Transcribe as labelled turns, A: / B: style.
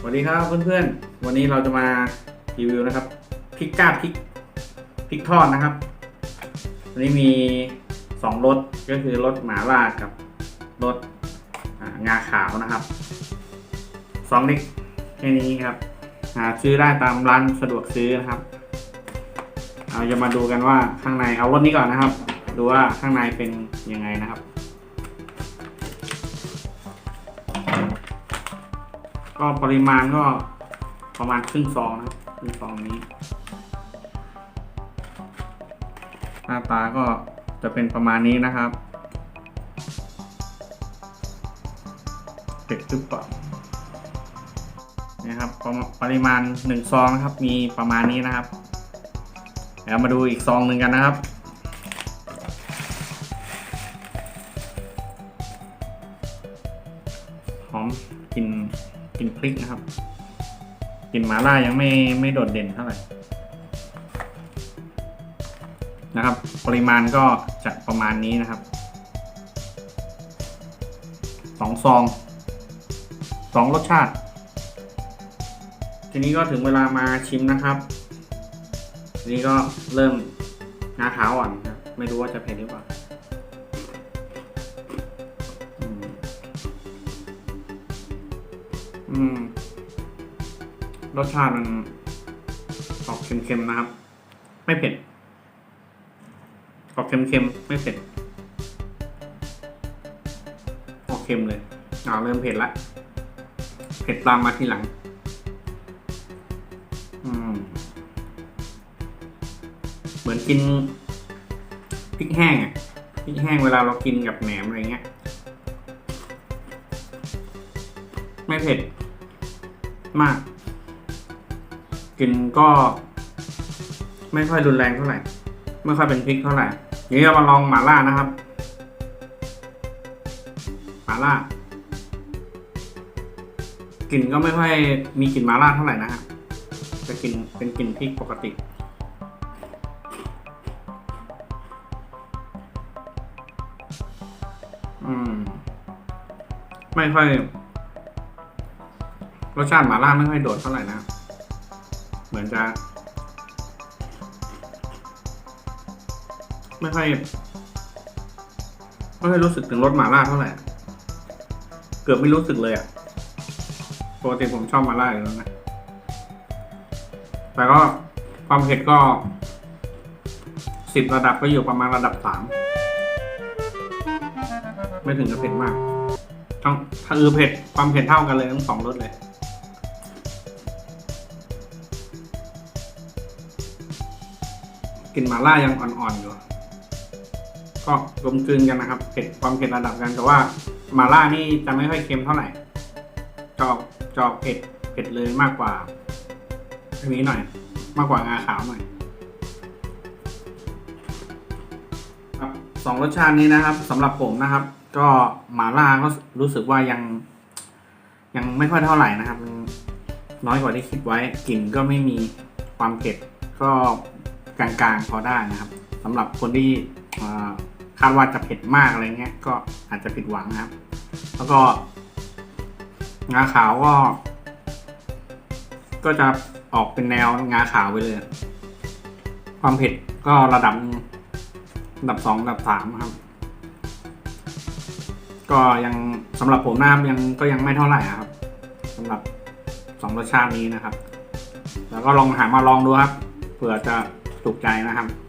A: สวัสดีครับเพื่อนๆ วันนี้เราจะมารีวิวนะครับพริกก้าพริกพริกทอดนะครับ วันนี้มีสองรสก็คือรสหมาล่ากับรสงาขาวนะครับสองเล็กแค่นี้ครับหาซื้อได้ตามร้านสะดวกซื้อนะครับเราจะมาดูกันว่าข้างในเอารสนี้ก่อนนะครับ ดูว่าข้างในเป็นยังไงนะครับ ก็ปริมาณก็ประมาณครึ่งซองนะครับครึ่งซองนี้ หน้าตาก็จะเป็นประมาณนี้นะครับเผ็ดหรือเปล่านะครับประมาณปริมาณหนึ่งซองนะครับ มีประมาณนี้นะครับเดี๋ยวมาดูอีกซองหนึ่งกันนะครับหอมกลิ่น กลิ่นพริกนะครับกลิ่นหมาล่ายังไม่ไม่โดดเด่นเท่าไหร่นะครับ ปริมาณก็จะประมาณนี้นะครับสองซองสองรสชาติ ทีนี้ก็ถึงเวลามาชิมนะครับ ทีนี้ก็เริ่มงาขาวอ่อนนะไม่รู้ว่าจะเผ็ดหรือเปล่า อืม รสชาติมันออกเค็มๆนะครับ ไม่เผ็ด ออกเค็มๆไม่เผ็ด ออกเค็มเลยอ่าเริ่มเผ็ดละ เผ็ดตามมาทีหลัง อืม เหมือนกินพริกแห้งอะพริกแห้งเวลาเรากินกับแหนมอะไรเงี้ย ไม่เผ็ด มาก กลิ่นก็ ไม่ค่อยรุนแรงเท่าไหร่ ไม่ค่อยเป็นพริกเท่าไหร่เดี๋ยวเรามาลองหมาล่านะครับหมาล่ากลิ่นก็ไม่ค่อยมีกลิ่นหมาล่าเท่าไหร่นะฮะจะกลิ่นเป็นกลิ่นพริกปกติอืมไม่ค่อย รสชาติหม่าล่าไม่ค่อยโดดเท่าไหร่นะ เหมือนจะ ไม่ค่อยไม่ค่อยรู้สึกถึงรสหม่าล่าเท่าไหร่ เกือบไม่รู้สึกเลยอะ่ะปกติผมชอบหม่าล่าอยู่แล้วนะแต่ก็ความเผ็ดก็สิบระดับก็อยู่ประมาณระดับสามไม่ถึงกับเผ็ดมากต้องถ้าเออเผ็ดความเผ็ดเท่ากันเลยทั้งสองรสเลย กลิ่นหมาล่ายังอ่อนๆอยู่ ก็กลมกลืนกันนะครับ เผ็ดความเผ็ดระดับกัน แต่ว่าหมาล่านี่จะไม่ค่อยเค็มเท่าไหร่ จอกจอกเผ็ดเผ็ดเลยมากกว่าอันนี้หน่อย มากกว่างาขาวหน่อยครับสองรสชาตินี้นะครับสำหรับผมนะครับ ก็หมาล่าก็รู้สึกว่ายัง ยังไม่ค่อยเท่าไหร่นะครับ น้อยกว่าที่คิดไว้กลิ่นก็ไม่มีความเผ็ดก็ กลางๆพอได้นะครับสำหรับคนที่คาดว่าจะเผ็ดมากอะไรเงี้ยก็อาจจะผิดหวังนะครับ แล้วก็งาขาวก็ ก็จะออกเป็นแนวงาขาวไปเลย ความเผ็ดก็ระดับระดับสองระดับสามครับ ก็ยังสำหรับผมนะครับยังก็ยังไม่เท่าไหร่อะครับสำหรับสองรสชาตินี้นะครับ แล้วก็ลองหามาลองดูครับเผื่อจะ ถูกใจนะครับ